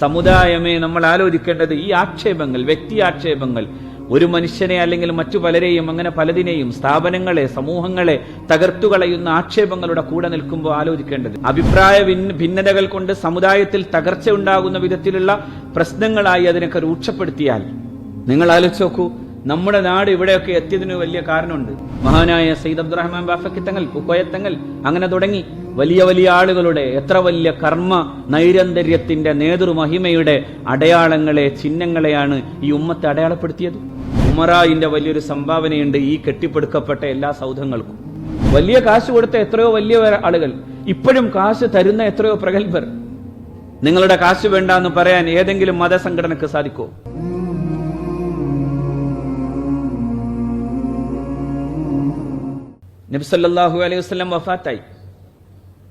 സമുദായമേ നമ്മൾ ആലോചിക്കേണ്ടത് ഈ ആക്ഷേപങ്ങൾ വ്യക്തി ആക്ഷേപങ്ങൾ. ഒരു മനുഷ്യനെ അല്ലെങ്കിൽ മറ്റു പലരെയും അങ്ങനെ പലതിനെയും സ്ഥാപനങ്ങളെ സമൂഹങ്ങളെ തകർത്തുകളയുന്ന ആക്ഷേപങ്ങളുടെ കൂടെ നിൽക്കുമ്പോൾ ആലോചിക്കേണ്ടത് അഭിപ്രായ ഭിന്ന- ഭിന്നതകൾ കൊണ്ട് സമുദായത്തിൽ തകർച്ച ഉണ്ടാകുന്ന വിധത്തിലുള്ള പ്രശ്നങ്ങളായി അതിനൊക്കെ രൂക്ഷപ്പെടുത്തിയാൽ നിങ്ങൾ ആലോചിച്ച് നോക്കൂ നമ്മുടെ നാട് ഇവിടെയൊക്കെ എത്തിയതിന് വലിയ കാരണമുണ്ട്. മഹാനായ സയ്യിദ് അബ്ദുറഹ്മാൻ ബാഫക്കിത്തങ്ങൾ കുക്കോയത്തങ്ങൾ അങ്ങനെ തുടങ്ങി. വലിയ വലിയ ആളുകളുടെ എത്ര വലിയ കർമ്മ നൈരന്തര്യത്തിന്റെ നേതൃമഹിമയുടെ അടയാളങ്ങളെ ചിഹ്നങ്ങളെയാണ് ഈ ഉമ്മത്തെ അടയാളപ്പെടുത്തിയത്. ഉമറായിന്റെ വലിയൊരു സംഭാവനയുണ്ട് ഈ കെട്ടിപ്പടുക്കപ്പെട്ട എല്ലാ സൗധങ്ങൾക്കും. വലിയ കാശ് കൊടുത്ത എത്രയോ വലിയ ആളുകൾ ഇപ്പോഴും കാശ് തരുന്ന എത്രയോ പ്രഗത്ഭർ. നിങ്ങളുടെ കാശ് വേണ്ട എന്ന് പറയാൻ ഏതെങ്കിലും മതസംഘടനക്ക് സാധിക്കുമോ? നബ്സല്ലാഹു അലൈഹി വസ്ലം വഫാത്തായി.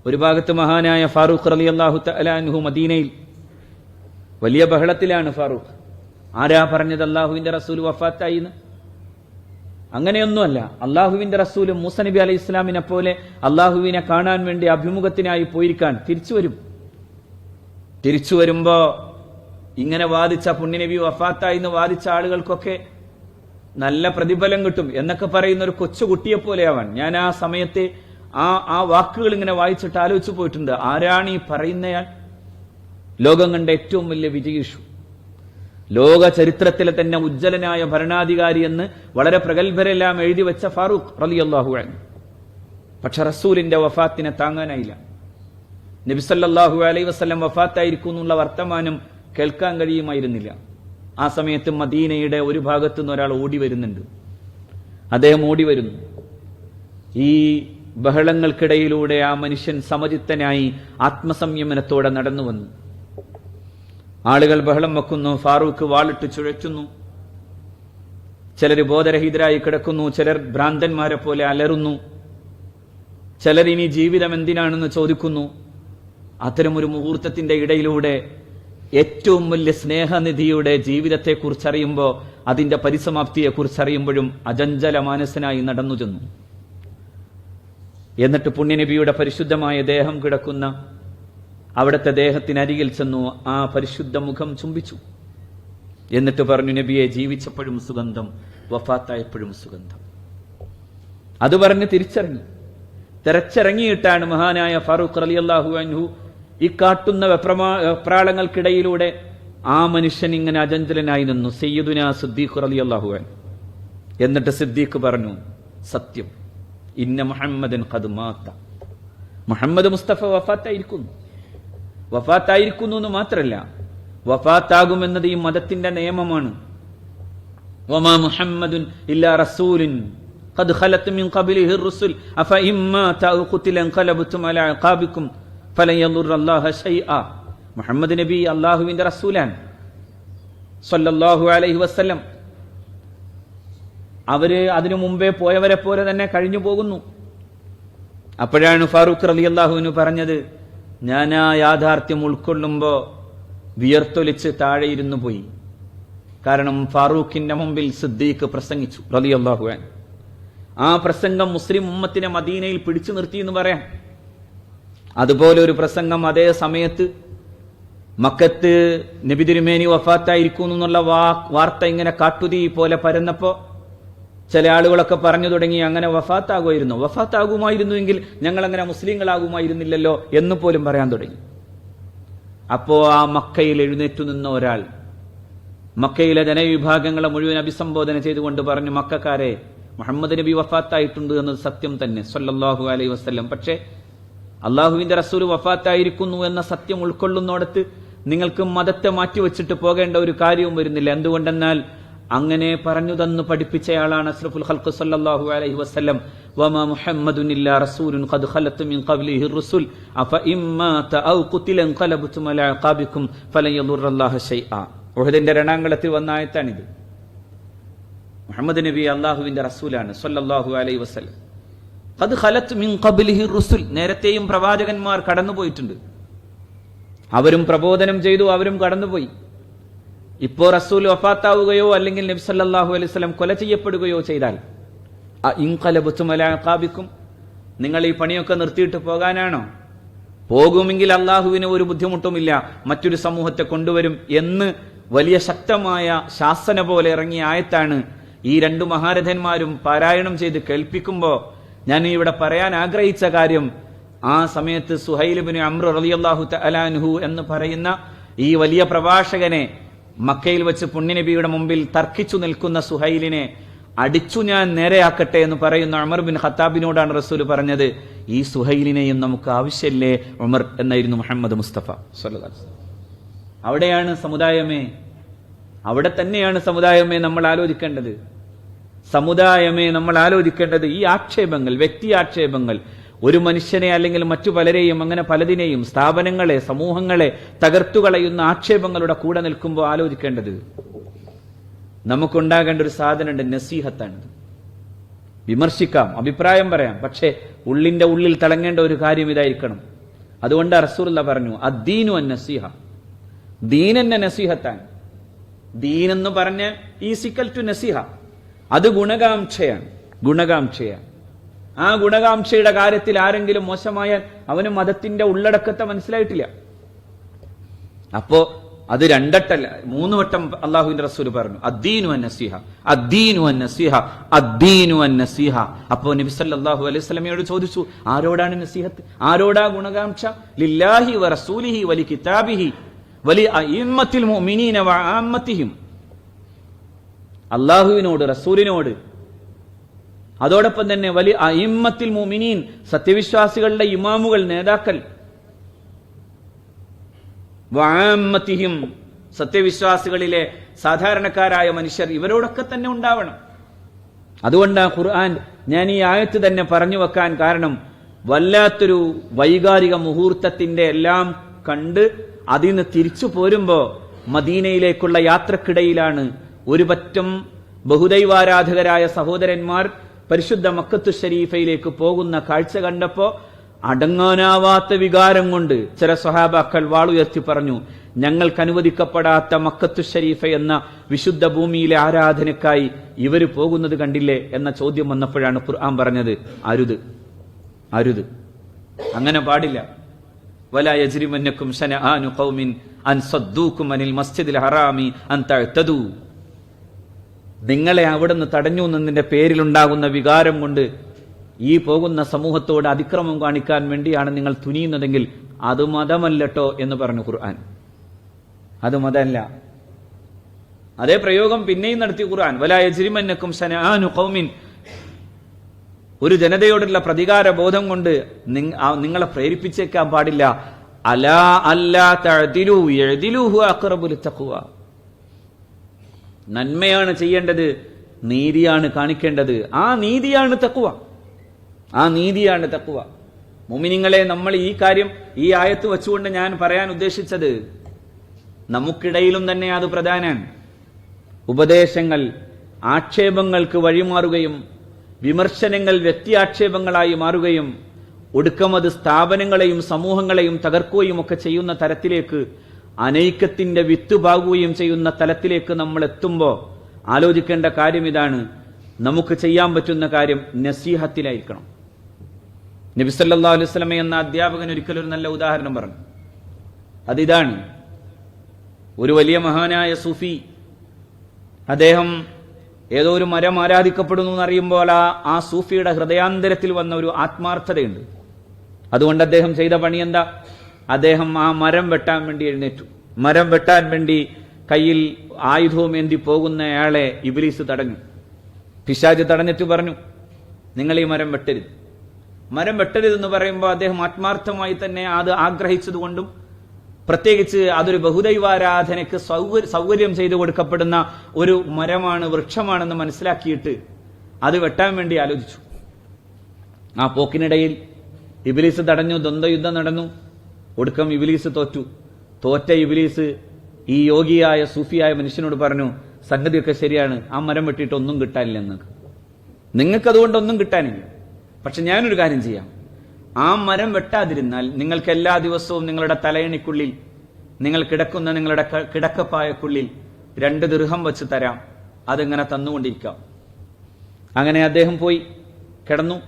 ഒരു ഭാഗത്ത് മഹാനായ ഫാറൂഖ് റലി അള്ളാഹു തലാൻഹു മദീനയിൽ വലിയ ബഹളത്തിലാണ് ഫാറൂഖ്. ആരാ പറഞ്ഞത് അള്ളാഹുവിന്റെ റസൂൽ വഫാത്തായി എന്ന് അങ്ങനെയൊന്നുമല്ല. അള്ളാഹുവിന്റെ റസൂൽ മൂസ നബി അലൈഹി ഇസ്ലാമിനെ പോലെ അള്ളാഹുവിനെ കാണാൻ വേണ്ടി അഭിമുഖത്തിനായി പോയിരിക്കാൻ തിരിച്ചു വരും. തിരിച്ചു വരുമ്പോ ഇങ്ങനെ വാദിച്ച പുണ്യനബി വഫാത്തായി എന്ന് വാദിച്ച ആളുകൾക്കൊക്കെ നല്ല പ്രതിഫലം കിട്ടും എന്നൊക്കെ പറയുന്ന ഒരു കൊച്ചുകുട്ടിയെ പോലെയാവാൻ ഞാൻ ആ സമയത്തെ ആ ആ വാക്കുകൾ ഇങ്ങനെ വായിച്ചിട്ട് ആലോചിച്ചു പോയിട്ടുണ്ട്. ആരാണ് ഈ പറയുന്നയാൾ? ലോകം കണ്ട ഏറ്റവും വലിയ വിജയിഷു. ലോക ചരിത്രത്തിലെ തന്നെ ഉജ്ജ്വലനായ ഭരണാധികാരി എന്ന് വളരെ പ്രഗത്ഭരെല്ലാം എഴുതി വെച്ച ഫാറൂഖ് റലി അള്ളാഹു പക്ഷെ റസൂലിന്റെ വഫാത്തിനെ താങ്ങാനായില്ല. നബിസല്ലാഹു അലൈ വസ്ലം വഫാത്തായിരിക്കും എന്നുള്ള വർത്തമാനം കേൾക്കാൻ കഴിയുമായിരുന്നില്ല. ആ സമയത്ത് മദീനയുടെ ഒരു ഭാഗത്തുനിന്ന് ഒരാൾ ഓടി വരുന്നുണ്ട്. അദ്ദേഹം ഓടി വരുന്നു. ഈ ബഹളങ്ങൾക്കിടയിലൂടെ ആ മനുഷ്യൻ സമചിത്തനായി ആത്മസംയമനത്തോടെ നടന്നു വന്നു. ആളുകൾ ബഹളം വെക്കുന്നു ഫാറൂഖ് വാളിട്ട് ചുഴറ്റുന്നു. ചിലർ ബോധരഹിതരായി കിടക്കുന്നു ചിലർ ഭ്രാന്തന്മാരെ പോലെ അലറുന്നു. ചിലർ ഇനി ജീവിതം എന്തിനാണെന്ന് ചോദിക്കുന്നു. അത്തരമൊരു മുഹൂർത്തത്തിന്റെ ഇടയിലൂടെ ഏറ്റവും വലിയ സ്നേഹനിധിയുടെ ജീവിതത്തെക്കുറിച്ച് അറിയുമ്പോൾ അതിന്റെ പരിസമാപ്തിയെക്കുറിച്ച് കുറിച്ചറിയുമ്പോഴും അജഞ്ചല മാനസനായി നടന്നു ചെന്നു. എന്നിട്ട് പുണ്യനബിയുടെ പരിശുദ്ധമായ ദേഹം കിടക്കുന്ന അവിടുത്തെ ദേഹത്തിനരികിൽ ചെന്നു ആ പരിശുദ്ധ മുഖം ചുംബിച്ചു. എന്നിട്ട് പറഞ്ഞു നബിയെ ജീവിച്ചപ്പോഴും സുഗന്ധം വഫാത്തായപ്പോഴും സുഗന്ധം. അത് പറഞ്ഞ് തിരിച്ചറിഞ്ഞു. തിരച്ചിറങ്ങിയിട്ടാണ് മഹാനായ ഫാറൂഖ് അലി അള്ളാഹു അൻഹു ഈ കാട്ടുന്ന വെപ്രാളങ്ങൾക്കിടയിലൂടെ ആ മനുഷ്യൻ ഇങ്ങനെ അജഞ്ചലനായി നിന്നു. സയ്യിദുന സിദ്ദീഖ് അലി അള്ളാഹു എന്നിട്ട് സിദ്ദീഖ് പറഞ്ഞു സത്യം ഇന്ന മുഹമ്മദൻ ഖദ്മാത്ത മുഹമ്മദ് മുസ്തഫ വഫാത്തായിരിക്കുന്നു വഫാത്തായിരിക്കുന്നു എന്ന് മാത്രമല്ല വഫാത്താകുമെന്നത് ഈ മതത്തിന്റെ നിയമമാണ് വമാ മുഹമ്മദുൻ ഇല്ലാ റസൂലുൻ قد خلت من قبله الرسل أفإن مات أو قتل انقلبتم على عقابكم فلن يضر الله شيئا മുഹമ്മദ് നബി അള്ളാഹുവിന്റെ റസൂലാൻ സല്ലല്ലാഹു അലൈഹി വസല്ലം അവർ അതിനു മുമ്പേ പോയവരെ പോലെ തന്നെ കഴിഞ്ഞു പോകുന്നു. അപ്പോഴാണ് ഫാറൂഖ് അലി അള്ളാഹുവിന് പറഞ്ഞത് ഞാൻ ആ യാഥാർത്ഥ്യം ഉൾക്കൊള്ളുമ്പോൾ വിയർത്തൊലിച്ച് താഴെ ഇരുന്നു പോയി. കാരണം ഫാറൂഖിന്റെ മുമ്പിൽ സിദ്ദീഖ് പ്രസംഗിച്ചു റലി അള്ളാഹുവാൻ ആ പ്രസംഗം മുസ്ലിം ഉമ്മത്തിനെ മദീനയിൽ പിടിച്ചു നിർത്തി എന്ന് പറയാം. അതുപോലെ ഒരു പ്രസംഗം അതേ സമയത്ത് മക്കത്ത് നബി തിരുമേനി വഫാത്തായിരിക്കുന്നു എന്നുള്ള വാർത്ത ഇങ്ങനെ കാട്ടുതീ പോലെ പരന്നപ്പോ ചില ആളുകളൊക്കെ പറഞ്ഞു തുടങ്ങി അങ്ങനെ വഫാത്താകുമായിരുന്നു. വഫാത്താകുമായിരുന്നുവെങ്കിൽ ഞങ്ങൾ അങ്ങനെ മുസ്ലിങ്ങളാകുമായിരുന്നില്ലല്ലോ എന്ന് പോലും പറയാൻ തുടങ്ങി. അപ്പോ ആ മക്കയിൽ എഴുന്നേറ്റു നിന്ന ഒരാൾ മക്കയിലെ ജനവിഭാഗങ്ങളെ മുഴുവൻ അഭിസംബോധന ചെയ്തുകൊണ്ട് പറഞ്ഞു മക്കാരെ മുഹമ്മദ് നബി വഫാത്തായിട്ടുണ്ട് എന്നത് സത്യം തന്നെ സൊല്ലാഹു അലൈഹി വസ്ലം പക്ഷേ അള്ളാഹുവിന്റെ റസൂൽ വഫാത്തായിരിക്കുന്നു എന്ന സത്യം ഉൾക്കൊള്ളുന്നോടത്ത് നിങ്ങൾക്ക് മതത്തെ മാറ്റിവെച്ചിട്ട് പോകേണ്ട ഒരു കാര്യവും വരുന്നില്ല. എന്തുകൊണ്ടെന്നാൽ അങ്ങനെ പറഞ്ഞു തന്നു പഠിപ്പിച്ചയാളാണ് അസ്രഫുൽ ഖൽഖ് സല്ലല്ലാഹു അലൈഹി വസല്ലം. വമാ മുഹമ്മദുൻ ഇല്ലാ റസൂലുൻ ഖദ് ഖലത്ത് മിൻ ഖബ്ലിഹി റുസുൽ. അഫ ഇമ്മാത ഔ ഖുതില ഖലബതും അലാ അഖാബിക്കും ഫലൻ യദുറല്ലാഹ ശൈആ ഉഹദിന്റെ രണാങ്കളത്തിൽ വന്ന ആയത്താണിത്. മുഹമ്മദ് നബി അള്ളാഹുവിന്റെ റസൂലാണ് സല്ലല്ലാഹു അലൈഹി വസല്ലം. ഖദ് ഖലത്ത് മിൻ ഖബ്ലിഹി റുസുൽ. നേരത്തെയും പ്രവാചകന്മാർ കടന്നുപോയിട്ടുണ്ട്. അവരും പ്രബോധനം ചെയ്തു അവരും കടന്നുപോയി. ഇപ്പോ റസൂൽ വഫാത്താവുകയോ അല്ലെങ്കിൽ നബി സല്ലല്ലാഹു അലൈഹി വസല്ലം കൊല ചെയ്യപ്പെടുകയോ ചെയ്താൽ ഇൻകലബുത്തും അലാഖാബിക്കും നിങ്ങൾ ഈ പണിയൊക്കെ നിർത്തിയിട്ട് പോകാനാണോ? പോകുമെങ്കിൽ അള്ളാഹുവിന് ഒരു ബുദ്ധിമുട്ടുമില്ല മറ്റൊരു സമൂഹത്തെ കൊണ്ടുവരും എന്ന് വലിയ ശക്തമായ ശാസന പോലെ ഇറങ്ങിയ ആയത്താണ് ഈ രണ്ടു മഹാരഥന്മാരും പാരായണം ചെയ്ത് കേൾപ്പിക്കുമ്പോൾ ഞാൻ ഇവിടെ പറയാൻ ആഗ്രഹിച്ച കാര്യം ആ സമയത്ത് സുഹൈലിബിന് അമ്രു റളിയല്ലാഹു തലാൻഹു എന്ന് പറയുന്ന ഈ വലിയ പ്രഭാഷകനെ മക്കയിൽ വെച്ച് പുണ്യനബിയുടെ മുമ്പിൽ തർക്കിച്ചു നിൽക്കുന്ന സുഹൈലിനെ അടിച്ചു ഞാൻ നേരെയാക്കട്ടെ എന്ന് പറയുന്ന ഉമർ ബിൻ ഖത്താബിനോടാണ് റസൂൽ പറഞ്ഞത് ഈ സുഹൈലിനെയും നമുക്ക് ആവശ്യമില്ലേ ഉമർ എന്നായിരുന്നു മുഹമ്മദ് മുസ്തഫ. അവിടെയാണ് സമുദായമേ അവിടെ തന്നെയാണ് സമുദായമേ നമ്മൾ ആലോചിക്കേണ്ടത് സമുദായമേ നമ്മൾ ആലോചിക്കേണ്ടത് ഈ ആക്ഷേപങ്ങൾ വ്യക്തി ആക്ഷേപങ്ങൾ ഒരു മനുഷ്യനെ അല്ലെങ്കിൽ മറ്റു പലരെയും അങ്ങനെ പലതിനെയും സ്ഥാപനങ്ങളെ സമൂഹങ്ങളെ തകർത്തുകളയുന്ന ആക്ഷേപങ്ങളുടെ കൂടെ നിൽക്കുമ്പോൾ ആലോചിക്കേണ്ടത് നമുക്കുണ്ടാകേണ്ട ഒരു സാധനമുണ്ട് നസീഹത്താണിത്. വിമർശിക്കാം അഭിപ്രായം പറയാം പക്ഷേ ഉള്ളിന്റെ ഉള്ളിൽ തിളങ്ങേണ്ട ഒരു കാര്യം ഇതായിരിക്കണം. അതുകൊണ്ട് അറസൂറില്ല പറഞ്ഞു അദ്ദീനു അൻ നസീഹ. നസീഹത്താൻ നസീഹത്താണ്. ദീൻ എന്ന് പറഞ്ഞ ഈസിക്കൽ ടു നസീഹ. അത് ഗുണകാംക്ഷയാണ് ഗുണകാംക്ഷയാണ്. ആ ഗുണകാംക്ഷയുടെ കാര്യത്തിൽ ആരെങ്കിലും മോശമായാൽ അവന് മതത്തിന്റെ ഉള്ളടക്കത്തെ മനസ്സിലായിട്ടില്ല. അപ്പോ അത് രണ്ടട്ടല്ല മൂന്ന് വട്ടം അള്ളാഹുവിന്റെ റസൂൽ പറഞ്ഞു അദ്ദീനു അൻ നസീഹ അദ്ദീനു അൻ നസീഹ അദ്ദീനു അൻ നസീഹ. അപ്പോ നബി സല്ലല്ലാഹു അലൈഹി വസല്ലമയോട് ചോദിച്ചു ആരോടാണ് നസീഹത്ത്? ആരോടാ ഗുണകാംക്ഷ? ലില്ലാഹി വ റസൂലിഹി വലി കിതാബിഹി വലി അഇമ്മത്തിൽ മുഅ്മിനീന അള്ളാഹുവിനോട് റസൂലിനോട് അതോടൊപ്പം തന്നെ വലിയ അയിമ്മത്തിൽ മുമിനീൻ സത്യവിശ്വാസികളുടെ ഇമാമുകൾ നേതാക്കൾ. വാമത്തിഹിം സത്യവിശ്വാസികളിലെ സാധാരണക്കാരായ മനുഷ്യർ ഇവരോടൊക്കെ തന്നെ ഉണ്ടാവണം. അതുകൊണ്ടാണ് ഖുർആൻ ഞാൻ ഈ ആയത്ത് തന്നെ പറഞ്ഞു വെക്കാൻ കാരണം വല്ലാത്തൊരു വൈകാരിക മുഹൂർത്തത്തിന്റെ എല്ലാം കണ്ട് അതിൽ നിന്ന് തിരിച്ചു പോരുമ്പോ മദീനയിലേക്കുള്ള യാത്രക്കിടയിലാണ് ഒരു പറ്റം ബഹുദൈവാരാധകരായ സഹോദരന്മാർ പരിശുദ്ധ മക്കത്തു ഷരീഫയിലേക്ക് പോകുന്ന കാഴ്ച കണ്ടപ്പോ അടങ്ങാനാവാത്ത വികാരം കൊണ്ട് ചില സ്വഹാബാക്കൾ വാളുയർത്തി പറഞ്ഞു ഞങ്ങൾക്ക് അനുവദിക്കപ്പെടാത്ത മക്കത്തു ഷരീഫ എന്ന വിശുദ്ധ ഭൂമിയിലെ ആരാധനക്കായി ഇവർ പോകുന്നത് കണ്ടില്ലേ? എന്ന ചോദ്യം വന്നപ്പോഴാണ് ഖുർആൻ പറഞ്ഞത് അരുത് അരുത്. അങ്ങനെ പാടില്ല. വല യജ്രിമന്നക്കും അൻ സദ്ദൂക്കും അനിൽ മസ്ജിദിൽ ഹറാമി അൻ തഅ്തദൂ. നിങ്ങളെ അവിടുന്ന് തടഞ്ഞു എന്നതിന്റെ പേരിലുണ്ടാകുന്ന വികാരം കൊണ്ട് ഈ പോകുന്ന സമൂഹത്തോട് അതിക്രമം കാണിക്കാൻ വേണ്ടിയാണ് നിങ്ങൾ തുനിയുന്നതെങ്കിൽ അത് മതമല്ലട്ടോ എന്ന് പറഞ്ഞു ഖുർആൻ. അത് മതമല്ല. അതേ പ്രയോഗം പിന്നെയും നടത്തി ഖുർആൻ. വലായജിരിമന്നക്കും ഖൗമിൻ. ഒരു ജനതയോടുള്ള പ്രതികാര ബോധം കൊണ്ട് നിങ്ങളെ പ്രേരിപ്പിച്ചേക്കാൻ പാടില്ല. അലാ അല്ലാ തഴതിലു എഴുതിലു അഖറബു ലിത്തഖ്വ. നന്മയാണ് ചെയ്യേണ്ടത് നീതിയാണ് കാണിക്കേണ്ടത്. ആ നീതിയാണ് തക്കുവ ആ നീതിയാണ് തക്കുവ മുമിനിങ്ങളെ നമ്മൾ ഈ കാര്യം ഈ ആയത്ത് വെച്ചുകൊണ്ട് ഞാൻ പറയാൻ ഉദ്ദേശിച്ചത് നമുക്കിടയിലും തന്നെ അത് പ്രധാനാണ്. ഉപദേശങ്ങൾ ആക്ഷേപങ്ങൾക്ക് വഴിമാറുകയും വിമർശനങ്ങൾ വ്യക്തിയാക്ഷേപങ്ങളായി മാറുകയും ഒടുക്കമത് സ്ഥാപനങ്ങളെയും സമൂഹങ്ങളെയും തകർക്കുകയും ഒക്കെ ചെയ്യുന്ന തരത്തിലേക്ക് അനൈക്യത്തിന്റെ വിത്തുപാകുകയും ചെയ്യുന്ന തലത്തിലേക്ക് നമ്മൾ എത്തുമ്പോൾ ആലോചിക്കേണ്ട കാര്യം ഇതാണ്. നമുക്ക് ചെയ്യാൻ പറ്റുന്ന കാര്യം നസീഹത്തിലായിരിക്കണം. നബിസല്ലാ അലുസ്ലമ എന്ന അധ്യാപകൻ ഒരിക്കലും ഒരു നല്ല ഉദാഹരണം പറഞ്ഞു. അതിതാണ്. ഒരു വലിയ മഹാനായ സൂഫി അദ്ദേഹം ഏതോ ഒരു മരം ആരാധിക്കപ്പെടുന്നു എന്നറിയുമ്പോൾ ആ ആ സൂഫിയുടെ ഹൃദയാന്തരത്തിൽ വന്ന ഒരു ആത്മാർത്ഥതയുണ്ട്. അതുകൊണ്ട് അദ്ദേഹം ചെയ്ത പണി എന്താ? അദ്ദേഹം ആ മരം വെട്ടാൻ വേണ്ടി എഴുന്നേറ്റു. മരം വെട്ടാൻ വേണ്ടി കയ്യിൽ ആയുധവും ഏന്തി പോകുന്നയാളെ ഇബിലീസ് തടഞ്ഞു. പിശാജ് തടഞ്ഞിട്ട് പറഞ്ഞു നിങ്ങൾ ഈ മരം വെട്ടരുത്. മരം വെട്ടരുതെന്ന് പറയുമ്പോൾ അദ്ദേഹം ആത്മാർത്ഥമായി തന്നെ അത് ആഗ്രഹിച്ചതുകൊണ്ടും പ്രത്യേകിച്ച് അതൊരു ബഹുദൈവാരാധനയ്ക്ക് സൗകര്യം ചെയ്തു കൊടുക്കപ്പെടുന്ന ഒരു മരമാണ് വൃക്ഷമാണെന്ന് മനസ്സിലാക്കിയിട്ട് അത് വെട്ടാൻ വേണ്ടി ആലോചിച്ചു. ആ പോക്കിനിടയിൽ ഇബിലീസ് തടഞ്ഞു ദ്വന്ദ്വയുദ്ധം നടന്നു. ഒടുക്കം ഇബിലീസ് തോറ്റു. തോറ്റ ഇബിലീസ് ഈ യോഗിയായ സൂഫിയായ മനുഷ്യനോട് പറഞ്ഞു സംഗതിയൊക്കെ ശരിയാണ്. ആ മരം വെട്ടിയിട്ട് ഒന്നും കിട്ടാനില്ല നിങ്ങൾക്ക് നിങ്ങൾക്ക് അതുകൊണ്ടൊന്നും കിട്ടാനില്ല. പക്ഷെ ഞാനൊരു കാര്യം ചെയ്യാം. ആ മരം വെട്ടാതിരുന്നാൽ നിങ്ങൾക്ക് എല്ലാ ദിവസവും നിങ്ങളുടെ തലയണിക്കുള്ളിൽ നിങ്ങൾ കിടക്കുന്ന നിങ്ങളുടെ കിടക്കപ്പായക്കുള്ളിൽ രണ്ട് ദൃഹം വെച്ച് തരാം. അതിങ്ങനെ തന്നുകൊണ്ടിരിക്കാം? അങ്ങനെ അദ്ദേഹം പോയി കിടന്നു.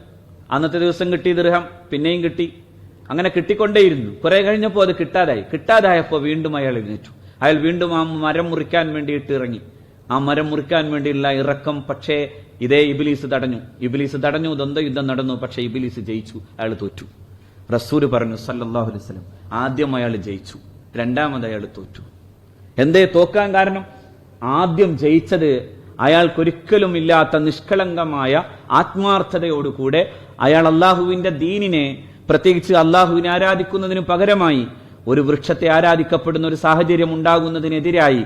അന്നത്തെ ദിവസം കിട്ടി ദൃഹം പിന്നെയും കിട്ടി. അങ്ങനെ കിട്ടിക്കൊണ്ടേയിരുന്നു. കുറെ കഴിഞ്ഞപ്പോൾ അത് കിട്ടാതായി. കിട്ടാതായപ്പോൾ വീണ്ടും അയാൾ എഴുന്നേറ്റു. അയാൾ വീണ്ടും ആ മരം മുറിക്കാൻ വേണ്ടിയിട്ട് ഇറങ്ങി. ആ മരം മുറിക്കാൻ വേണ്ടിയുള്ള ഇറക്കം പക്ഷേ ഇതേ ഇബിലീസ് തടഞ്ഞു. ഇബിലീസ് തടഞ്ഞു ദ്വന്ദ്വ യുദ്ധം നടന്നു പക്ഷേ ഇബിലീസ് ജയിച്ചു അയാൾ തോറ്റു. റസൂര് പറഞ്ഞു സല്ലല്ലാഹു അലൈഹി വസല്ലം ആദ്യം അയാൾ ജയിച്ചു രണ്ടാമത് അയാൾ തോറ്റു. എന്തേ തോക്കാൻ കാരണം? ആദ്യം ജയിച്ചത് അയാൾക്കൊരിക്കലും ഇല്ലാത്ത നിഷ്കളങ്കമായ ആത്മാർത്ഥതയോടുകൂടെ അയാൾ അള്ളാഹുവിന്റെ ദീനിനെ പ്രത്യേകിച്ച് അള്ളാഹുവിനെ ആരാധിക്കുന്നതിനു പകരമായി ഒരു വൃക്ഷത്തെ ആരാധിക്കപ്പെടുന്ന ഒരു സാഹചര്യം ഉണ്ടാകുന്നതിനെതിരായി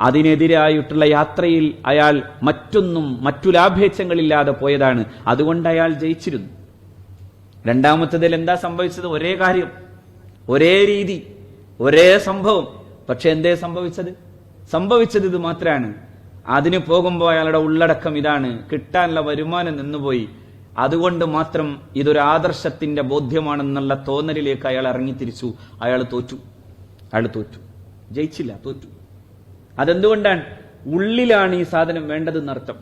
അതിനെതിരായിട്ടുള്ള യാത്രയിൽ അയാൾ മറ്റൊന്നും മറ്റു ലാഭേച്ഛങ്ങളില്ലാതെ പോയതാണ്. അതുകൊണ്ട് അയാൾ ജയിച്ചിരുന്നു. രണ്ടാമത്തതിൽ എന്താ സംഭവിച്ചത്? ഒരേ കാര്യം ഒരേ രീതി ഒരേ സംഭവം. പക്ഷെ എന്തേ സംഭവിച്ചത്? സംഭവിച്ചത് ഇത് മാത്രമാണ് അതിന് പോകുമ്പോൾ അയാളുടെ ഉള്ളടക്കം ഇതാണ്. കിട്ടാനുള്ള വരുമാനം നിന്നുപോയി. അതുകൊണ്ട് മാത്രം ഇതൊരു ആദർശത്തിന്റെ ബോധ്യമാണെന്നുള്ള തോന്നലിലേക്ക് അയാൾ ഇറങ്ങിത്തിരിച്ചു. അയാൾ തോറ്റു. അയാൾ തോറ്റു. ജയിച്ചില്ല തോറ്റു. അതെന്തുകൊണ്ടാണ്? ഉള്ളിലാണ് ഈ സാധനം വേണ്ടതെന്നർത്ഥം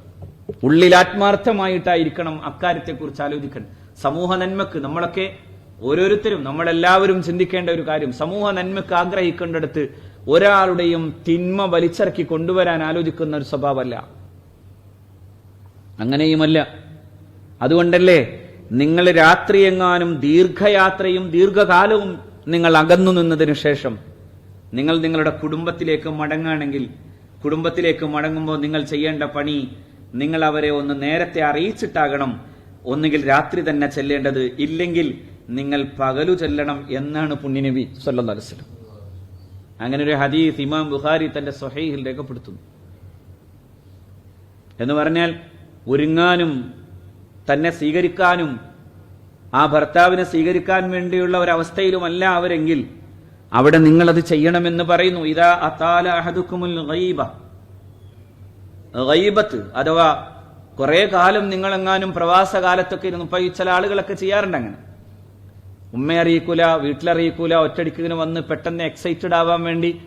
ഉള്ളിൽ ആത്മാർത്ഥമായിട്ടായിരിക്കണം അക്കാര്യത്തെക്കുറിച്ച് ആലോചിക്കണം സമൂഹ നന്മക്ക് നമ്മളൊക്കെ ഓരോരുത്തരും നമ്മളെല്ലാവരും ചിന്തിക്കേണ്ട ഒരു കാര്യം. സമൂഹ നന്മക്ക് ആഗ്രഹിക്കേണ്ടടുത്ത് ഒരാളുടെയും തിന്മ വലിച്ചിറക്കി കൊണ്ടുവരാൻ ആലോചിക്കുന്ന ഒരു സ്വഭാവമല്ല. അങ്ങനെയുമല്ല. അതുകൊണ്ടല്ലേ നിങ്ങൾ രാത്രിയെങ്ങാനും ദീർഘയാത്രയും ദീർഘകാലവും നിങ്ങൾ അകന്നു നിന്നതിനു ശേഷം നിങ്ങൾ നിങ്ങളുടെ കുടുംബത്തിലേക്ക് മടങ്ങുകയാണെങ്കിൽ കുടുംബത്തിലേക്ക് മടങ്ങുമ്പോൾ നിങ്ങൾ ചെയ്യേണ്ട പണി നിങ്ങൾ അവരെ ഒന്ന് നേരത്തെ അറിയിച്ചിട്ടാകണം. ഒന്നുകിൽ രാത്രി തന്നെ ചെല്ലേണ്ടത് ഇല്ലെങ്കിൽ നിങ്ങൾ പകലു ചെല്ലണം എന്നാണ് പുണ്യനബി സ്വല്ലം അലൈഹി വസല്ലം. അങ്ങനെ ഒരു ഹദീസ് ഇമാം ബുഖാരി തന്റെ സ്വഹീഹിൽ രേഖപ്പെടുത്തുന്നു. എന്ന് പറഞ്ഞാൽ ഒരുങ്ങാനും തന്നെ സ്വീകരിക്കാനും ആ ഭർത്താവിനെ സ്വീകരിക്കാൻ വേണ്ടിയുള്ള ഒരവസ്ഥയിലുമല്ല അവരെങ്കിൽ അവിടെ നിങ്ങൾ അത് ചെയ്യണമെന്ന് പറയുന്നു ഇതാ അതാല അഹദുക്കുമുൽ ഗൈബ. അഥവാ കുറെ കാലം നിങ്ങളെങ്ങാനും പ്രവാസകാലത്തൊക്കെ ഇരുന്നു ഇപ്പൊ ചില ആളുകളൊക്കെ ചെയ്യാറുണ്ട് അങ്ങനെ. ഉമ്മയെ അറിയിക്കൂല വീട്ടിലറിയിക്കൂല ഒറ്റടിക്ക് ഇങ്ങനെ വന്ന് പെട്ടെന്ന് എക്സൈറ്റഡ് ആവാൻ വേണ്ടി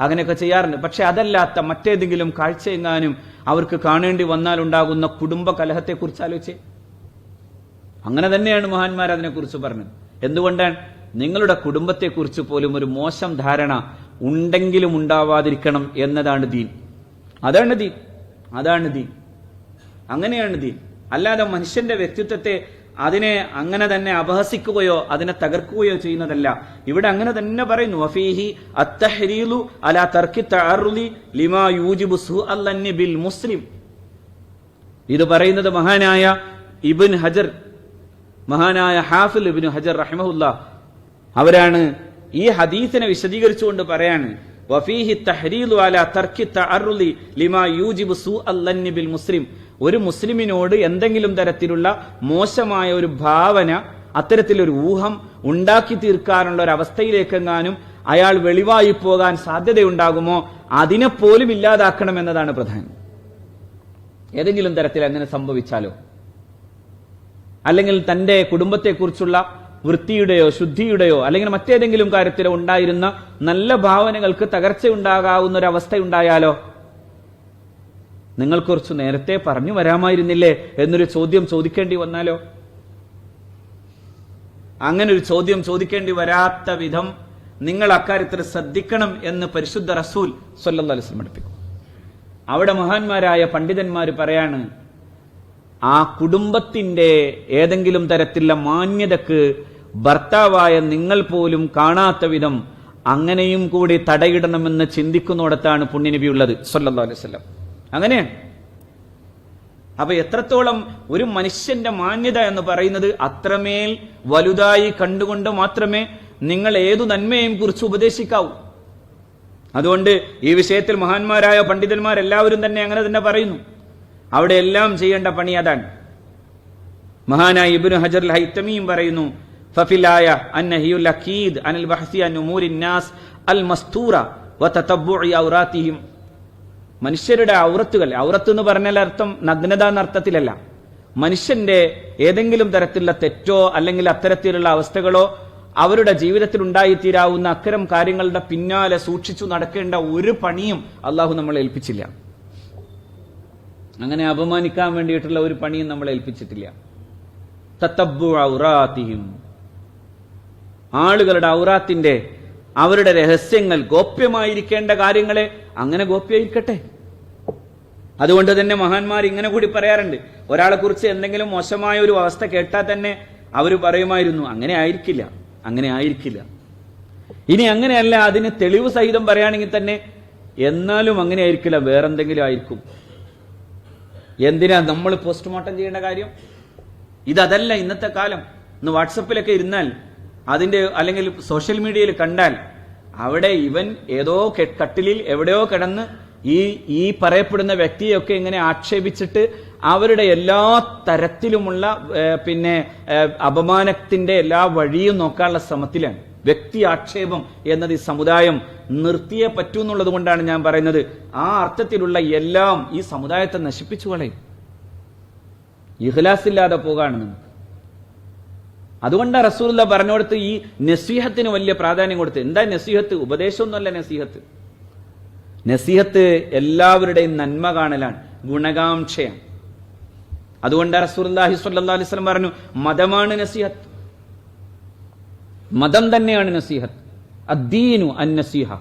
അങ്ങനെയൊക്കെ ചെയ്യാറുണ്ട്. പക്ഷെ അതല്ലാത്ത മറ്റേതെങ്കിലും കാഴ്ച എങ്ങാനും അവർക്ക് കാണേണ്ടി വന്നാൽ ഉണ്ടാകുന്ന കുടുംബ കലഹത്തെക്കുറിച്ച് ആലോചിച്ചേ അങ്ങനെ തന്നെയാണ് മഹാന്മാർ അതിനെക്കുറിച്ച് പറഞ്ഞത്. എന്തുകൊണ്ടാണ്? നിങ്ങളുടെ കുടുംബത്തെക്കുറിച്ച് പോലും ഒരു മോശം ധാരണ ഉണ്ടെങ്കിലും ഉണ്ടാവാതിരിക്കണം എന്നതാണ് ദീൻ. അതാണ് ദീൻ. അതാണ് ദീൻ. അങ്ങനെയാണ് ദീൻ. അല്ലാതെ മനുഷ്യന്റെ വ്യക്തിത്വത്തെ അതിനെ അങ്ങനെ തന്നെ അപഹസിക്കുകയോ അതിനെ തകർക്കുകയോ ചെയ്യുന്നതല്ല. ഇവിടെ അങ്ങനെ തന്നെ പറയുന്നു. വഫീഹി അത്തഹരീലു അലാ തർക്കി തഅറുലി ലിമാ യൂജിബു സുഅല്ലന്നി ബിൽ മുസ്ലിം. ഇത് പറയുന്നത് മഹാനായ ഇബിൻ ഹജർ മഹാനായ ഹാഫിൽ ഇബിനു ഹജർ റഹിമഹുല്ല അവരാണ് ഈ ഹദീസിനെ വിശദീകരിച്ചുകൊണ്ട് പറയാണ് മുസ്ലിം. ഒരു മുസ്ലിമിനോട് എന്തെങ്കിലും തരത്തിലുള്ള മോശമായ ഒരു ഭാവന അത്തരത്തിലൊരു ഊഹം ഉണ്ടാക്കി തീർക്കാനുള്ള ഒരു അവസ്ഥയിലേക്കെങ്ങാനും അയാൾ വെളിവായി പോകാൻ സാധ്യതയുണ്ടാകുമോ? അതിനെപ്പോലും ഇല്ലാതാക്കണം എന്നതാണ് പ്രധാനം. ഏതെങ്കിലും തരത്തിൽ അങ്ങനെ സംഭവിച്ചാലോ? അല്ലെങ്കിൽ തന്റെ കുടുംബത്തെക്കുറിച്ചുള്ള വൃത്തിയുടെയോ ശുദ്ധിയുടെയോ അല്ലെങ്കിൽ മറ്റേതെങ്കിലും കാര്യത്തിലോ ഉണ്ടായിരുന്ന നല്ല ഭാവനകൾക്ക് ഒരു അവസ്ഥ ഉണ്ടായാലോ നിങ്ങൾ കുറച്ച് നേരത്തെ പറഞ്ഞു വരാമായിരുന്നില്ലേ എന്നൊരു ചോദ്യം ചോദിക്കേണ്ടി വന്നാലോ? അങ്ങനെ ഒരു ചോദ്യം ചോദിക്കേണ്ടി വരാത്ത വിധം നിങ്ങൾ അക്കാര്യത്തിൽ ശ്രദ്ധിക്കണം എന്ന് പരിശുദ്ധ റസൂൽ സല്ലല്ലാഹു അലൈഹി വസല്ലം അവിടെ മഹാന്മാരായ പണ്ഡിതന്മാർ പറയാണ് ആ കുടുംബത്തിന്റെ ഏതെങ്കിലും തരത്തിലുള്ള മാന്യതക്ക് ഭർത്താവായ നിങ്ങൾ പോലും കാണാത്ത വിധം അങ്ങനെയും കൂടി തടയിടണമെന്ന് ചിന്തിക്കുന്നിടത്താണ് പുണ്യനബി ഉള്ളത്. സല്ലല്ലാഹു അലൈഹി വസല്ലം. അങ്ങനെയാണ് അപ്പൊ എത്രത്തോളം ഒരു മനുഷ്യന്റെ മാന്യത എന്ന് പറയുന്നത് അത്രമേൽ വലുതായി കണ്ടുകൊണ്ട് മാത്രമേ നിങ്ങൾ ഏതു നന്മയെയും കുറിച്ച് ഉപദേശിക്കാവൂ. അതുകൊണ്ട് ഈ വിഷയത്തിൽ മഹാന്മാരായ പണ്ഡിതന്മാരെല്ലാവരും തന്നെ അങ്ങനെ തന്നെ പറയുന്നു. അവിടെ എല്ലാം ചെയ്യേണ്ട പണി അതാണ്. മഹാനായ ഇബ്നു ഹജർ ഹൈത്തമിയും പറയുന്നു ഫഫിലായ അന്നഹിയുൽ അക്കീദ് അനിൽ ബഹസി നാസ് അൽ മസ്തൂറ ഔറാത്തിഹിം. മനുഷ്യരുടെ ഔറത്തുകൾ ഔറത്ത് എന്ന് പറഞ്ഞാൽ അർത്ഥം നഗ്നത എന്ന അർത്ഥത്തിലല്ല. മനുഷ്യന്റെ ഏതെങ്കിലും തരത്തിലുള്ള തെറ്റോ അല്ലെങ്കിൽ അത്തരത്തിലുള്ള അവസ്ഥകളോ അവരുടെ ജീവിതത്തിൽ ഉണ്ടായിത്തീരാവുന്ന അത്തരം കാര്യങ്ങളുടെ പിന്നാലെ സൂക്ഷിച്ചു നടക്കേണ്ട ഒരു പണിയും അള്ളാഹു നമ്മളെ ഏൽപ്പിച്ചില്ല. അങ്ങനെ അപമാനിക്കാൻ വേണ്ടിയിട്ടുള്ള ഒരു പണിയും നമ്മൾ ഏൽപ്പിച്ചിട്ടില്ല. തത്തബ്ബു ഔറാത്തിയും ആളുകളുടെ ഔറാത്തിന്റെ അവരുടെ രഹസ്യങ്ങൾ ഗോപ്യമായിരിക്കേണ്ട കാര്യങ്ങളെ അങ്ങനെ ഗോപ്യായിരിക്കട്ടെ അതുകൊണ്ട് തന്നെ മഹാന്മാർ ഇങ്ങനെ കൂടി പറയാറുണ്ട് ഒരാളെ കുറിച്ച് എന്തെങ്കിലും മോശമായ ഒരു അവസ്ഥ കേട്ടാൽ തന്നെ അവർ പറയുമായിരുന്നു അങ്ങനെ ആയിരിക്കില്ല അങ്ങനെ ആയിരിക്കില്ല. ഇനി അങ്ങനെയല്ല അതിന് തെളിവ് സഹിതം പറയുകയാണെങ്കിൽ തന്നെ എന്നാലും അങ്ങനെ ആയിരിക്കില്ല വേറെന്തെങ്കിലും ആയിരിക്കും. എന്തിനാ നമ്മൾ പോസ്റ്റ്മോർട്ടം ചെയ്യേണ്ട കാര്യം? ഇതല്ല ഇന്നത്തെ കാലം. ഇന്ന് വാട്സപ്പിലൊക്കെ ഇരുന്നാൽ അതിന്റെ അല്ലെങ്കിൽ സോഷ്യൽ മീഡിയയിൽ കണ്ടാൽ അവിടെ ഇവൻ ഏതോ കട്ടിലിൽ എവിടെയോ കിടന്ന് ഈ ഈ പറയപ്പെടുന്ന വ്യക്തിയൊക്കെ ഇങ്ങനെ ആക്ഷേപിച്ചിട്ട് അവരുടെ എല്ലാ തരത്തിലുമുള്ള പിന്നെ അപമാനത്തിന്റെ എല്ലാ വഴിയും നോക്കാനുള്ള ശ്രമത്തിലാണ്. വ്യക്തി ആക്ഷേപം എന്നത് ഈ സമുദായം നിർത്തിയേ പറ്റൂ എന്നുള്ളത് കൊണ്ടാണ് ഞാൻ പറയുന്നത്. ആ അർത്ഥത്തിലുള്ള എല്ലാം ഈ സമുദായത്തെ നശിപ്പിച്ചു കളയും. ഇഹ്ലാസില്ലാതെ പോകാണ് നമുക്ക്. അതുകൊണ്ട് റസൂലുള്ള പറഞ്ഞുകൊടുത്ത് ഈ നസീഹത്തിന് വലിയ പ്രാധാന്യം കൊടുത്ത്. എന്താ നസീഹത്ത്? ഉപദേശമൊന്നുമല്ല നസീഹത്ത്. നസീഹത്ത് എല്ലാവരുടെയും നന്മ കാണലാണ് ഗുണകാംക്ഷയാണ്. അതുകൊണ്ട് റസൂലുള്ളാഹി സ്വല്ലല്ലാഹി അലൈഹി വസല്ലം പറഞ്ഞു മതമാണ് നസീഹത്ത്. മതം തന്നെയാണ് നസീഹത്ത്. അദ്ദീനു അൻ നസീഹ.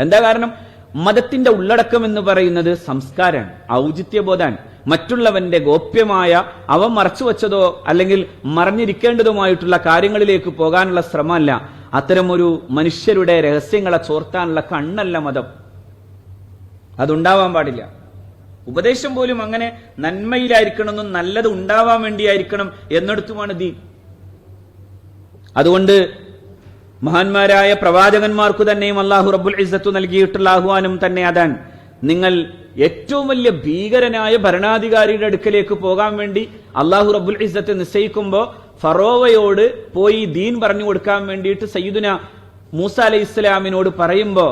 എന്താ കാരണം? മതത്തിന്റെ ഉള്ളടക്കം എന്ന് പറയുന്നത് സംസ്കാരമാണ് ഔചിത്യബോധാണ്. മറ്റുള്ളവന്റെ ഗോപ്യമായ അവ മറച്ചുവെച്ചതോ അല്ലെങ്കിൽ മറഞ്ഞിരിക്കേണ്ടതുമായിട്ടുള്ള കാര്യങ്ങളിലേക്ക് പോകാനുള്ള ശ്രമമല്ല. അത്തരമൊരു മനുഷ്യരുടെ രഹസ്യങ്ങളെ ചോർത്താനുള്ള കണ്ണല്ല മതം. അതുണ്ടാവാൻ പാടില്ല. ഉപദേശം പോലും അങ്ങനെ നന്മയിലായിരിക്കണമെന്നും നല്ലത് ഉണ്ടാവാൻ വേണ്ടിയായിരിക്കണം എന്നിടത്തുമാണ് ദീൻ. അതുകൊണ്ട് മഹാന്മാരായ പ്രവാചകന്മാർക്ക് തന്നെയും അള്ളാഹു റബ്ബുൽ ഇസ്സത്തു നൽകിയിട്ടുള്ള ആഹ്വാനം തന്നെ അതാണ്. നിങ്ങൾ ഏറ്റവും വലിയ ഭീകരനായ ഭരണാധികാരിയുടെ അടുക്കലേക്ക് പോകാൻ വേണ്ടി അള്ളാഹു റബ്ബുൽ ഇസ്സത്ത് നിശ്ചയിക്കുമ്പോൾ ഫറോവയോട് പോയി ദീൻ പറഞ്ഞു കൊടുക്കാൻ വേണ്ടിയിട്ട് സയ്യിദുന മൂസ അലൈഹി ഇസ്ലാമിനോട് പറയുമ്പോ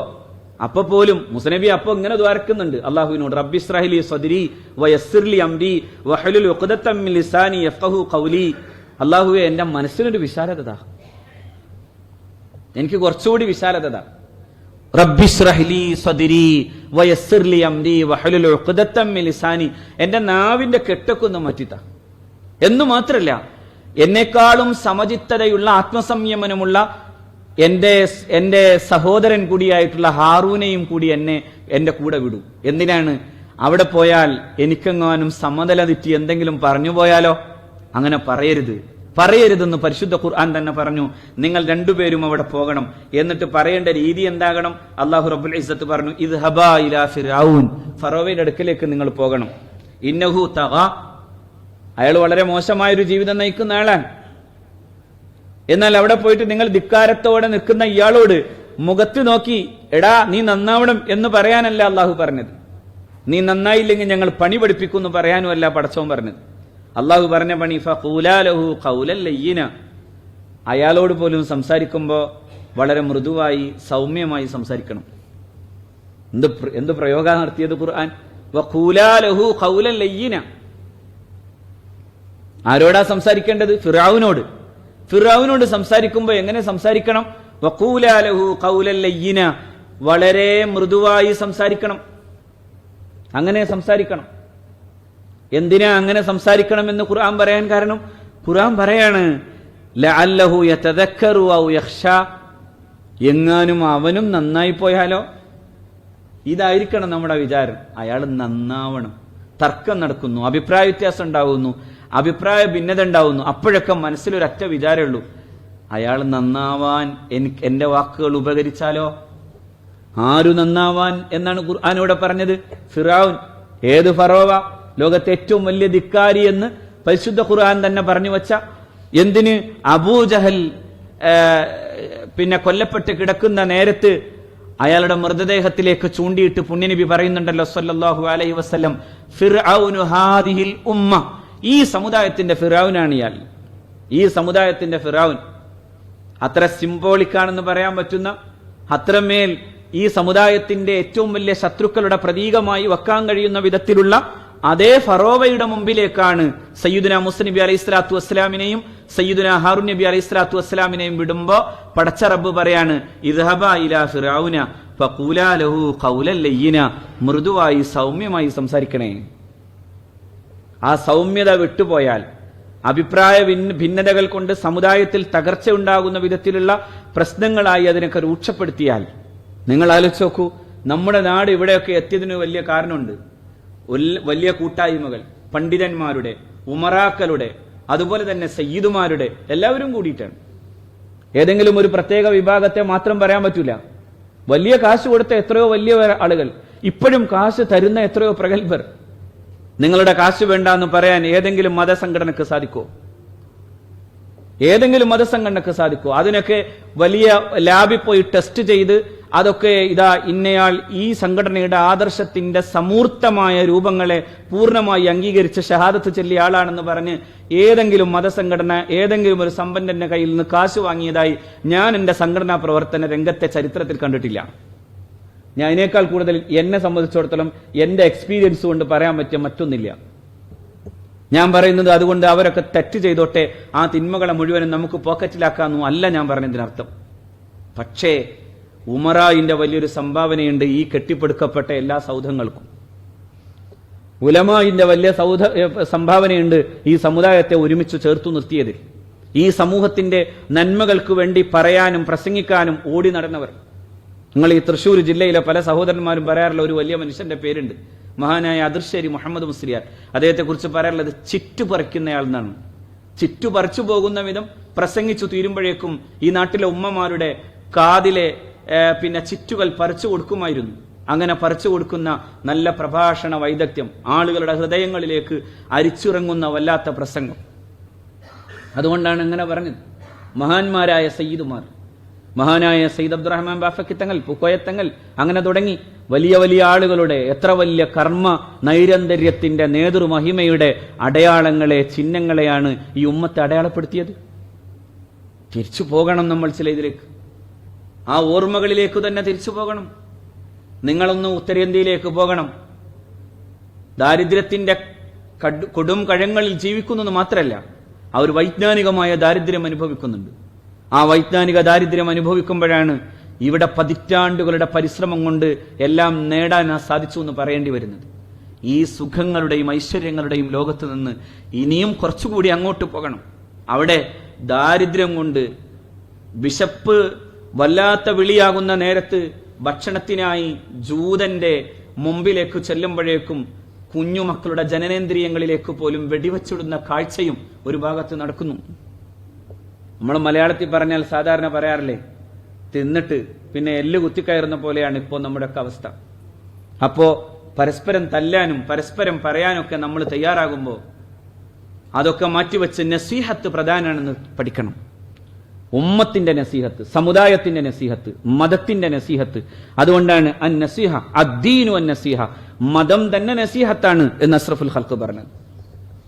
അപ്പൊ പോലും മുസനബി അപ്പൊ ഇങ്ങനെ ദ്വാരക്കുന്നുണ്ട്. അള്ളാഹുവിനോട് റബ്ബി ഇസ്രാഹിലി സദിരി വയസ്സിർലി അംബി വഹലുൽ ഖൗലി. അള്ളാഹുവെ എന്റെ മനസ്സിനൊരു വിശാലത. എനിക്ക് കുറച്ചുകൂടി വിശാലത എന്റെ നാവിന്റെ കെട്ടൊക്കെ മാറ്റിത്താ. എന്ന് മാത്രല്ല എന്നെക്കാളും സമചിത്തതയുള്ള ആത്മസംയമനമുള്ള എന്റെ എന്റെ സഹോദരൻ കൂടിയായിട്ടുള്ള ഹാറൂനെയും കൂടി എന്നെ എന്റെ കൂടെ വിടൂ. എന്തിനാണ്? അവിടെ പോയാൽ എനിക്കെങ്ങാനും സമതല തെറ്റി എന്തെങ്കിലും പറഞ്ഞു പോയാലോ? അങ്ങനെ പറയരുത്. പറയരുതെന്ന് പരിശുദ്ധ ഖുർആൻ തന്നെ പറഞ്ഞു നിങ്ങൾ രണ്ടുപേരും അവിടെ പോകണം. എന്നിട്ട് പറയേണ്ട രീതി എന്താകണം? അള്ളാഹു റബുൽ ഇസ്സത്ത് പറഞ്ഞു ഇത് ഇലാ ഫറോവയുടെ അടുക്കലേക്ക് നിങ്ങൾ പോകണം. ഇന്നഹു തഗ. അയാൾ വളരെ മോശമായ ഒരു ജീവിതം നയിക്കുന്ന ആളാണ്. എന്നാൽ അവിടെ പോയിട്ട് നിങ്ങൾ ധിക്കാരത്തോടെ നിൽക്കുന്ന ഇയാളോട് മുഖത്ത് നോക്കി എടാ നീ നന്നാവണം എന്ന് പറയാനല്ല അള്ളാഹു പറഞ്ഞത്. നീ നന്നായില്ലെങ്കിൽ ഞങ്ങൾ പണി പഠിപ്പിക്കും എന്ന് പറയാനുമല്ല പടച്ചോൻ പറഞ്ഞത്. അള്ളാഹു പറഞ്ഞ പണി ഫൂലാലഹു കൗലല്ലയ്യന അയാളോട് പോലും സംസാരിക്കുമ്പോൾ വളരെ മൃദുവായി സൗമ്യമായി സംസാരിക്കണം. എന്ത് എന്ത് പ്രയോഗ നടത്തിയത് ഖുർആൻ? വഖൂലാലഹു കൗലല്ലയ്യന ലയ്യിന. ആരോടാ സംസാരിക്കേണ്ടത്? ഫിറാവുനോട്. ഫിറാവുനോട് സംസാരിക്കുമ്പോൾ എങ്ങനെ സംസാരിക്കണം? വഖൂലാലഹു കൗലല്ലയ്യന ലയ്യിന. വളരെ മൃദുവായി സംസാരിക്കണം. അങ്ങനെ സംസാരിക്കണം. എന്തിനാ അങ്ങനെ സംസാരിക്കണം എന്ന് ഖുർആൻ പറയാൻ കാരണം? ഖുർആൻ പറയാണ് ലഅല്ലഹു യതദക്കറു ഔ എങ്ങാനും അവനും നന്നായി പോയാലോ? ഇതായിരിക്കണം നമ്മുടെ വിചാരം. അയാൾ നന്നാവണം. തർക്കം നടക്കുന്നു അഭിപ്രായ വ്യത്യാസം ഉണ്ടാവുന്നു അഭിപ്രായ ഭിന്നത ഉണ്ടാവുന്നു. അപ്പോഴൊക്കെ മനസ്സിലൊരൊറ്റ വിചാരമുള്ളൂ. അയാൾ നന്നാവാൻ എനിക്ക് എന്റെ വാക്കുകൾ ഉപകരിച്ചാലോ? ആരു നന്നാവാൻ എന്നാണ് ഖുർആൻ ഇവിടെ പറഞ്ഞത്? ഫിറാവുൻ ഏത് ഫറോവ? ലോകത്തെ ഏറ്റവും വലിയ ധിക്കാരി എന്ന് പരിശുദ്ധ ഖുർആൻ തന്നെ പറഞ്ഞു വച്ച എന്തിന് അബൂജഹൽ പിന്നെ കൊല്ലപ്പെട്ട് കിടക്കുന്ന നേരത്ത് അയാളുടെ മൃതദേഹത്തിലേക്ക് ചൂണ്ടിയിട്ട് പുണ്യനബി പറയുന്നുണ്ടല്ലോ സല്ലാഹു അലൈഹി വസ്ലം ഫിർഔനു ഹാദിഹിൽ ഉമ്മ. ഈ സമുദായത്തിന്റെ ഫിറാവുനാണ് ഇയാൾ. ഈ സമുദായത്തിന്റെ ഫിറാവുൻ അത്ര സിംബോളിക്കാണെന്ന് പറയാൻ പറ്റുന്ന അത്രമേൽ ഈ സമുദായത്തിന്റെ ഏറ്റവും വലിയ ശത്രുക്കളുടെ പ്രതീകമായി വെക്കാൻ കഴിയുന്ന വിധത്തിലുള്ള അതേ ഫറോവയുടെ മുമ്പിലേക്കാണ് സയ്യുദന മുസ് നബി അലൈഹി സ്വലാത്തു വസ്സലാമിനെയും സയ്യിദുന ഹാറൂൻ നബി അലൈഹി സ്വലാത്തു വസ്സലാമിനെയും വിടുമ്പോ പടച്ച റബ്ബ് പറയാണ് ഇദ്ഹബ ഇലാ ലഹു മൃദുവായി സൗമ്യമായി സംസാരിക്കണേ. ആ സൗമ്യത വിട്ടുപോയാൽ അഭിപ്രായ ഭിന്ന- ഭിന്നതകൾ കൊണ്ട് സമുദായത്തിൽ തകർച്ച ഉണ്ടാകുന്ന വിധത്തിലുള്ള പ്രശ്നങ്ങളായി അതിനൊക്കെ രൂക്ഷപ്പെടുത്തിയാൽ നിങ്ങൾ ആലോചിച്ച് നോക്കൂ നമ്മുടെ നാട് ഇവിടെയൊക്കെ എത്തിയതിന് വലിയ കാരണമുണ്ട്. വലിയ കൂട്ടായ്മകൾ പണ്ഡിതന്മാരുടെ ഉമറാക്കളുടെ അതുപോലെ തന്നെ സയ്യിദുമാരുടെ എല്ലാവരും കൂടിയിട്ടാണ്. ഏതെങ്കിലും ഒരു പ്രത്യേക വിഭാഗത്തെ മാത്രം പറയാൻ പറ്റൂല. വലിയ കാശ് കൊടുത്ത എത്രയോ വലിയ ആളുകൾ ഇപ്പോഴും കാശ് തരുന്ന എത്രയോ പ്രഗത്ഭർ. നിങ്ങളുടെ കാശ് വേണ്ട എന്ന് പറയാൻ ഏതെങ്കിലും മതസംഘടനക്ക് സാധിക്കുമോ ഏതെങ്കിലും മതസംഘടനക്ക് സാധിക്കുമോ അതിനൊക്കെ വലിയ ലാബിൽ പോയി ടെസ്റ്റ് ചെയ്ത് അതൊക്കെ ഇതാ ഇന്നയാൾ ഈ സംഘടനയുടെ ആദർശത്തിന്റെ സമൂർത്തമായ രൂപങ്ങളെ പൂർണമായി അംഗീകരിച്ച് ഷഹാദത്ത് ചൊല്ലിയ ആളാണെന്ന് പറഞ്ഞ് ഏതെങ്കിലും മതസംഘടന ഏതെങ്കിലും ഒരു സമ്പന്നന്റെ കയ്യിൽ നിന്ന് കാശ് വാങ്ങിയതായി ഞാൻ എന്റെ സംഘടനാ പ്രവർത്തന രംഗത്തെ ചരിത്രത്തിൽ കണ്ടിട്ടില്ല. ഞാൻ അതിനേക്കാൾ കൂടുതൽ എന്നെ സംബന്ധിച്ചിടത്തോളം എന്റെ എക്സ്പീരിയൻസ് കൊണ്ട് പറയാൻ പറ്റിയ മറ്റൊന്നില്ല. ഞാൻ പറയുന്നത് അതുകൊണ്ട് അവരൊക്കെ തെറ്റ് ചെയ്തോട്ടെ ആ തിന്മകളെ മുഴുവനും നമുക്ക് പോക്കറ്റിലാക്കാമെന്നും അല്ല ഞാൻ പറഞ്ഞതിനർത്ഥം. പക്ഷേ ഉമറായിന്റെ വലിയൊരു സംഭാവനയുണ്ട് ഈ കെട്ടിപ്പടുക്കപ്പെട്ട എല്ലാ സൗധങ്ങൾക്കും. ഉലമായിന്റെ വലിയ സൗധ സംഭാവനയുണ്ട് ഈ സമുദായത്തെ ഒരുമിച്ച് ചേർത്തു നിർത്തിയതിൽ ഈ സമൂഹത്തിന്റെ നന്മകൾക്ക് വേണ്ടി പറയാനും പ്രസംഗിക്കാനും ഓടി നടന്നവർ. നിങ്ങൾ ഈ തൃശ്ശൂർ ജില്ലയിലെ പല സഹോദരന്മാരും പറയാറുള്ള ഒരു വലിയ മനുഷ്യന്റെ പേരുണ്ട്. മഹാനായ അതിർശ്ശേരി മുഹമ്മദ് മുസ്ലിയാർ. അദ്ദേഹത്തെ കുറിച്ച് പറയാറുള്ളത് ചിറ്റു പറിക്കുന്നയാൾ എന്നാണ്. ചിറ്റു പറിച്ചു പോകുന്ന വിധം പ്രസംഗിച്ചു തീരുമ്പോഴേക്കും ഈ നാട്ടിലെ ഉമ്മമാരുടെ കാതിലെ പിന്നെ ചിറ്റുകൾ പറിച്ചു കൊടുക്കുമായിരുന്നു. അങ്ങനെ പറിച്ചു കൊടുക്കുന്ന നല്ല പ്രഭാഷണ വൈദഗ്ധ്യം ആളുകളുടെ ഹൃദയങ്ങളിലേക്ക് അരിച്ചിറങ്ങുന്ന വല്ലാത്ത പ്രസംഗം. അതുകൊണ്ടാണ് ഇങ്ങനെ പറഞ്ഞത്. മഹാന്മാരായ സയ്യിദുമാർ മഹാനായ സയ്യിദ് അബ്ദുറഹ്മാൻ ബാഫക്കിത്തങ്ങൾ പുക്കോയത്തങ്ങൾ അങ്ങനെ തുടങ്ങി വലിയ വലിയ ആളുകളുടെ എത്ര വലിയ കർമ്മ നൈരന്തര്യത്തിന്റെ നേതൃമഹിമയുടെ അടയാളങ്ങളെ ചിഹ്നങ്ങളെയാണ് ഈ ഉമ്മത്തെ അടയാളപ്പെടുത്തിയത്. തിരിച്ചു പോകണം നമ്മൾ ചില ഇതിലേക്ക് ആ ഓർമ്മകളിലേക്ക് തന്നെ തിരിച്ചു പോകണം. നിങ്ങളൊന്ന് ഉത്തരേന്ത്യയിലേക്ക് പോകണം. ദാരിദ്ര്യത്തിന്റെ കടു- കഴങ്ങളിൽ ജീവിക്കുന്നത് മാത്രമല്ല അവർ വൈജ്ഞാനികമായ ദാരിദ്ര്യം അനുഭവിക്കുന്നുണ്ട്. ആ വൈജ്ഞാനിക ദാരിദ്ര്യം അനുഭവിക്കുമ്പോഴാണ് ഇവിടെ പതിറ്റാണ്ടുകളുടെ പരിശ്രമം കൊണ്ട് എല്ലാം നേടാൻ സാധിച്ചു എന്ന് പറയേണ്ടി വരുന്നത്. ഈ സുഖങ്ങളുടെയും ഐശ്വര്യങ്ങളുടെയും ലോകത്ത് നിന്ന് ഇനിയും കുറച്ചുകൂടി അങ്ങോട്ട് പോകണം. അവിടെ ദാരിദ്ര്യം കൊണ്ട് വിശപ്പ് വല്ലാത്ത വിളിയാകുന്ന നേരത്ത് ഭക്ഷണത്തിനായി ജൂതന്റെ മുമ്പിലേക്ക് ചെല്ലുമ്പോഴേക്കും കുഞ്ഞുമക്കളുടെ ജനനേന്ദ്രിയങ്ങളിലേക്ക് പോലും വെടിവെച്ചിടുന്ന കാഴ്ചയും ഒരു ഭാഗത്ത് നടക്കുന്നു. നമ്മൾ മലയാളത്തിൽ പറഞ്ഞാൽ സാധാരണ പറയാറില്ലേ തിന്നിട്ട് പിന്നെ എല്ല് കുത്തിക്കയറുന്ന പോലെയാണ് ഇപ്പോൾ നമ്മുടെയൊക്കെ അവസ്ഥ. അപ്പോ പരസ്പരം തല്ലാനും പരസ്പരം പറയാനൊക്കെ നമ്മൾ തയ്യാറാകുമ്പോൾ അതൊക്കെ മാറ്റിവെച്ച് നസീഹത്ത് പ്രധാനാണെന്ന് പഠിക്കണം. ഉമ്മത്തിന്റെ നസീഹത്ത് സമുദായത്തിന്റെ നസീഹത്ത് മതത്തിന്റെ നസീഹത്ത്. അതുകൊണ്ടാണ് അൻ നസീഹ അദ്ദീനു അൻ നസീഹ മതം തന്നെ നസീഹത്താണ് എന്ന് അസ്രഫുൽ ഹൽക്ക് പറഞ്ഞത്.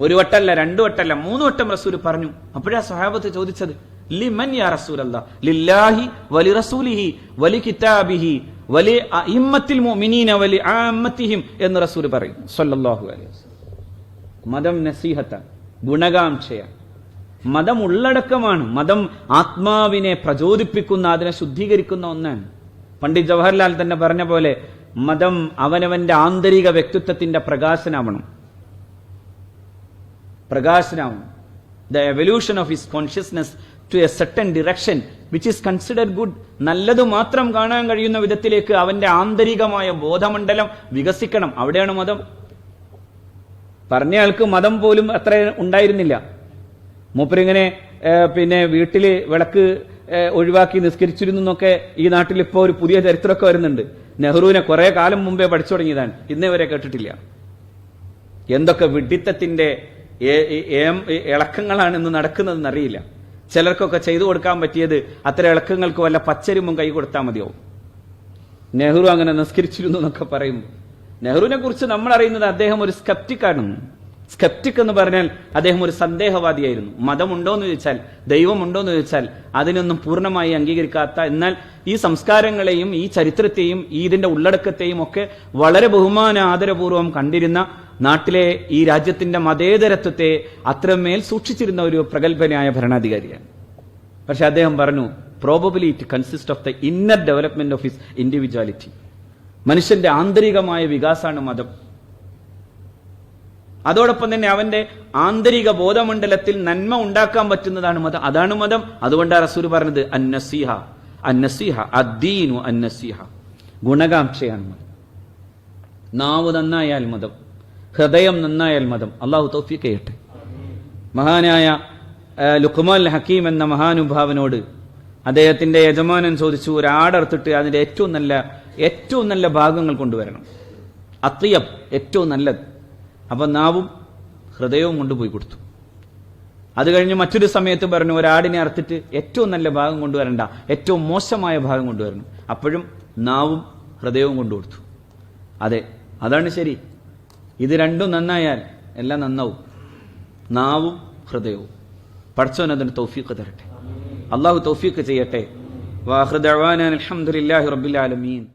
ഒരു വട്ടല്ല രണ്ടു വട്ടല്ല മൂന്ന് വട്ടം റസൂൽ പറഞ്ഞു. അപ്പോഴാ സഹാബത്ത് ചോദിച്ചത് ലിമൻ യാ റസൂൽ ലില്ലാഹി വലി റസൂലിഹി വലി കിതാബിഹി വലി അഹിമ്മത്തിൽ മുഅ്മിനീന വലി ആമ്മത്തിഹിം എന്ന് റസൂൽ പറയും. സല്ലല്ലാഹു അലൈഹി വസല്ലം. മതം നസീഹത്താണ് ഗുണകാംക്ഷയാണ്. മതം ഉള്ളടക്കമാണ്. മതം ആത്മാവിനെ പ്രചോദിപ്പിക്കുന്ന അതിനെ ശുദ്ധീകരിക്കുന്ന ഒന്നാണ്. പണ്ഡിറ്റ് ജവഹർലാൽ തന്നെ പറഞ്ഞ പോലെ മതം അവനവന്റെ ആന്തരിക വ്യക്തിത്വത്തിന്റെ പ്രകാശനാവണം. പ്രകാശനാവണം. The evolution of his consciousness to a certain direction which is consider good നല്ലത് മാത്രം കാണാൻ കഴിയുന്ന വിധത്തിലേക്ക് അവന്റെ ആന്തരികമായ ബോധമണ്ഡലം വികസിക്കണം. അവിടെയാണ് മതം. പറഞ്ഞയാൾക്ക് മതം പോലും അത്ര ഉണ്ടായിരുന്നില്ല. മൂപ്പരിങ്ങനെ പിന്നെ വീട്ടിൽ വിളക്ക് ഒഴിവാക്കി നിസ്കരിച്ചിരുന്നു എന്നൊക്കെ ഈ നാട്ടിൽ ഇപ്പോൾ ഒരു പുതിയ ചരിത്രമൊക്കെ വരുന്നുണ്ട്. നെഹ്റുവിനെ കുറെ കാലം മുമ്പേ പഠിച്ചു തുടങ്ങിയതാണ്. ഇന്നേ വരെ കേട്ടിട്ടില്ല. എന്തൊക്കെ വിഡിത്തത്തിന്റെ ഇളക്കങ്ങളാണ് ഇന്ന് നടക്കുന്നതെന്ന് അറിയില്ല. ചിലർക്കൊക്കെ ചെയ്തു കൊടുക്കാൻ പറ്റിയത് അത്ര ഇളക്കങ്ങൾക്ക് വല്ല പച്ചരുമും കൈ കൊടുത്താൽ മതിയാവും. നെഹ്റു അങ്ങനെ നിസ്കരിച്ചിരുന്നു എന്നൊക്കെ പറയുമ്പോൾ നെഹ്റുവിനെ കുറിച്ച് നമ്മൾ അറിയുന്നത് അദ്ദേഹം ഒരു സ്കെപ്റ്റിക് ആണ്. സ്കെപ്റ്റിക് എന്ന് പറഞ്ഞാൽ അദ്ദേഹം ഒരു സന്ദേഹവാദിയായിരുന്നു. മതമുണ്ടോ എന്ന് ചോദിച്ചാൽ ദൈവമുണ്ടോ എന്ന് ചോദിച്ചാൽ അതിനൊന്നും പൂർണമായി അംഗീകരിക്കാത്ത എന്നാൽ ഈ സംസ്കാരങ്ങളെയും ഈ ചരിത്രത്തെയും ഈ ഇതിന്റെ ഉള്ളടക്കത്തെയും ഒക്കെ വളരെ ബഹുമാന ആദരപൂർവം കണ്ടിരുന്ന നാട്ടിലെ ഈ രാജ്യത്തിന്റെ മതേതരത്വത്തെ അത്രമേൽ സൂക്ഷിച്ചിരുന്ന ഒരു പ്രഗത്ഭനായ ഭരണാധികാരിയാണ്. പക്ഷെ അദ്ദേഹം പറഞ്ഞു probably it consist of the inner development of his individuality മനുഷ്യന്റെ ആന്തരികമായ വികാസമാണ് മതം. അതോടൊപ്പം തന്നെ അവന്റെ ആന്തരിക ബോധമണ്ഡലത്തിൽ നന്മ ഉണ്ടാക്കാൻ പറ്റുന്നതാണ് മതം. അതാണ് മതം. അതുകൊണ്ടാണ് റസൂൽ പറഞ്ഞത് അന്നസിഹ അന്നസിഹ അദ്ദീനു അന്നസിഹ. ഗുണകാംക്ഷയാണ് മതം. നാവ് നന്നായാൽ മതം. ഹൃദയം നന്നായാൽ മതം. അള്ളാഹു തൗഫീഖ് ചെയ്യട്ടെ. മഹാനായ ലുക്മാൽ ഹക്കീം എന്ന മഹാനുഭാവനോട് അദ്ദേഹത്തിന്റെ യജമാനൻ ചോദിച്ചു ഒരു അതിന്റെ ഏറ്റവും നല്ല ഏറ്റവും നല്ല ഭാഗങ്ങൾ കൊണ്ടുവരണം. അത്തിയം ഏറ്റവും നല്ലത്. അപ്പൊ നാവും ഹൃദയവും കൊണ്ടുപോയി കൊടുത്തു. അത് കഴിഞ്ഞ് മറ്റൊരു സമയത്ത് പറഞ്ഞു ഒരാടിനെ അറുത്തിട്ട് ഏറ്റവും നല്ല ഭാഗം കൊണ്ടുവരണ്ട ഏറ്റവും മോശമായ ഭാഗം കൊണ്ടുവരണം. അപ്പോഴും നാവും ഹൃദയവും കൊണ്ടുകൊടുത്തു അതെ അതാണ് ശരി. ഇത് രണ്ടും നന്നായാൽ എല്ലാം നന്നാവും. നാവും ഹൃദയവും. പഠിച്ചവൻ അതിന് തൗഫീഖ് തരട്ടെ. അള്ളാഹു തൗഫീഖ് ചെയ്യട്ടെ. വാഹൃദാൻ അലഹമുല്ലാഹി റബ്ബിൽ ആലമീൻ.